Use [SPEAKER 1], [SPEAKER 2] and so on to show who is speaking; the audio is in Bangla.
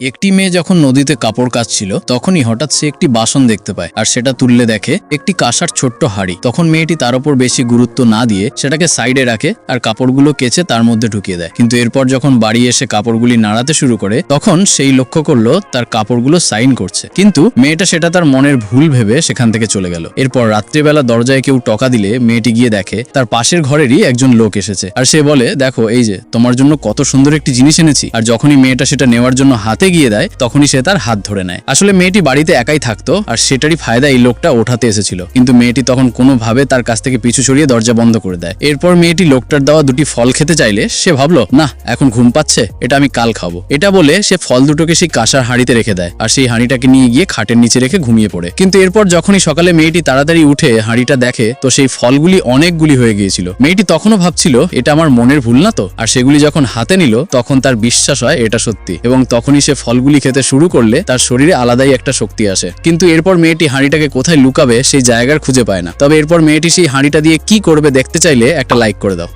[SPEAKER 1] একটি মেয়ে যখন নদীতে কাপড় কাচছিল, তখনই হঠাৎ সে একটি বাসন দেখতে পায় আর সেটা তুললে দেখে একটি কাঁসার ছোট্ট হাড়ি। তখন মেয়েটি তার উপর বেশি গুরুত্ব না দিয়ে সেটাকে সাইডে রাখে আর কাপড়গুলো কেচে তার মধ্যে ঢুকিয়ে দেয়। কিন্তু এরপর যখন বাড়ি এসে কাপড়গুলি নাড়াতে শুরু করে, তখন সেই লক্ষ্য করল তার কাপড়গুলো সাইন করছে। কিন্তু মেয়েটা সেটা তার মনের ভুল ভেবে সেখান থেকে চলে গেল। এরপর রাত্রিবেলা দরজায় কেউ টকা দিলে মেয়েটি গিয়ে দেখে তার পাশের ঘরেরই একজন লোক এসেছে। আর সে বলে, দেখো, এই যে, তোমার জন্য কত সুন্দর একটি জিনিস এনেছি। আর যখনই মেয়েটা সেটা নেওয়ার জন্য হাতে গিয়ে দেয়, তখনই সে তার হাত ধরে নেয়। আসলে মেয়েটি বাড়িতে একাই থাকতো আর সেটারই ফায়দা এই লোকটা ওঠাতে এসেছিল। কিন্তু মেয়েটি তখন কোনোভাবে তার কাছ থেকে পিছু সরিয়ে দরজা বন্ধ করে দেয়। এরপর মেয়েটি লোকটার দেওয়া দুটি ফল খেতে চাইলে সে ভাবলো না এখন ঘুম পাচ্ছে, এটা আমি কাল খাব। এটা বলে সে ফল দুটোকে সেই কাঁসার হাঁড়িতে রেখে দেয় আর সেই হাঁড়িটাকে নিয়ে গিয়ে খাটের নিচে রেখে ঘুমিয়ে পড়ে। কিন্তু এরপর যখনই সকালে মেয়েটি তাড়াতাড়ি উঠে হাঁড়িটা দেখে, তো সেই ফলগুলি অনেকগুলি হয়ে গিয়েছিল। মেয়েটি তখনও ভাবছিল, এটা আমার মনের ভুল না তো? আর সেগুলি যখন হাতে নিল, তখন তার বিশ্বাস হয় এটা সত্যি। এবং তখনই সে ফলগুলি খেতে শুরু করলে তার শরীরে আলাদাই একটা শক্তি আসে। কিন্তু এরপর মেয়েটি হাঁড়িটাকে কোথায় লুকাবে সেই জায়গার খুঁজে পায় না। তবে এরপর মেয়েটি সেই হাঁড়িটা দিয়ে কি করবে দেখতে চাইলে একটা লাইক করে দাও।